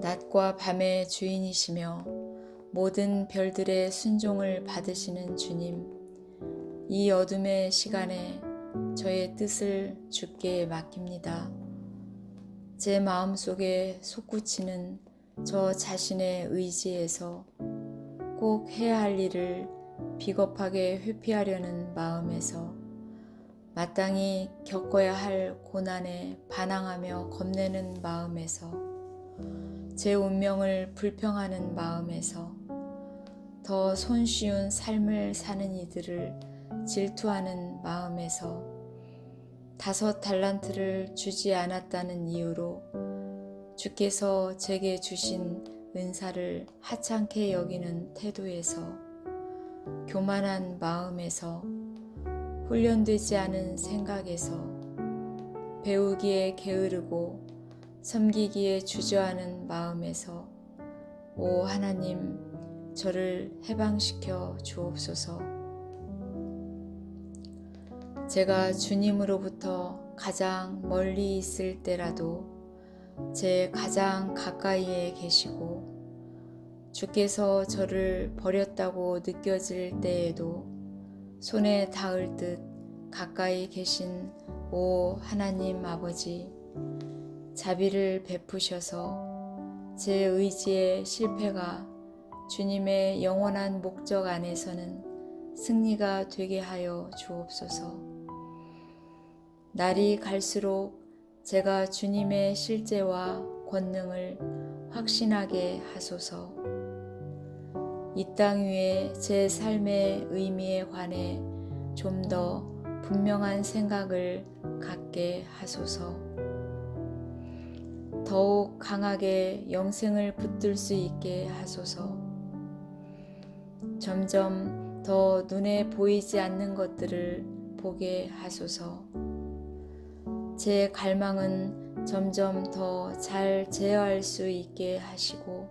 낮과 밤의 주인이시며 모든 별들의 순종을 받으시는 주님, 이 어둠의 시간에 저의 뜻을 주께 맡깁니다. 제 마음 속에 솟구치는 저 자신의 의지에서 꼭 해야 할 일을 비겁하게 회피하려는 마음에서 마땅히 겪어야 할 고난에 반항하며 겁내는 마음에서 제 운명을 불평하는 마음에서 더 손쉬운 삶을 사는 이들을 질투하는 마음에서 다섯 달란트를 주지 않았다는 이유로 주께서 제게 주신 은사를 하찮게 여기는 태도에서 교만한 마음에서 훈련되지 않은 생각에서 배우기에 게으르고 섬기기에 주저하는 마음에서 오 하나님 저를 해방시켜 주옵소서. 제가 주님으로부터 가장 멀리 있을 때라도 제 가장 가까이에 계시고 주께서 저를 버렸다고 느껴질 때에도 손에 닿을 듯 가까이 계신 오 하나님 아버지 자비를 베푸셔서 제 의지의 실패가 주님의 영원한 목적 안에서는 승리가 되게 하여 주옵소서. 날이 갈수록 제가 주님의 실제와 권능을 확신하게 하소서. 이 땅 위에 제 삶의 의미에 관해 좀 더 분명한 생각을 갖게 하소서. 더욱 강하게 영생을 붙들 수 있게 하소서. 점점 더 눈에 보이지 않는 것들을 보게 하소서. 제 갈망은 점점 더 잘 제어할 수 있게 하시고,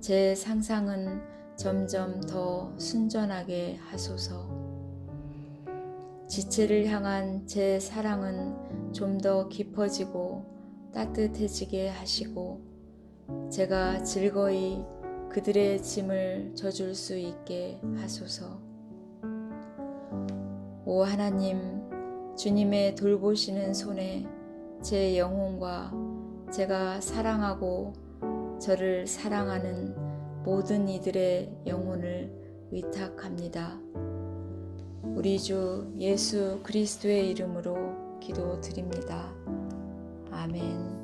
제 상상은 점점 더 순전하게 하소서. 지체를 향한 제 사랑은 좀 더 깊어지고 따뜻해지게 하시고, 제가 즐거이 그들의 짐을 져줄 수 있게 하소서. 오 하나님, 주님의 돌보시는 손에 제 영혼과 제가 사랑하고 저를 사랑하는 모든 이들의 영혼을 의탁합니다. 우리 주 예수 그리스도의 이름으로 기도드립니다. 아멘.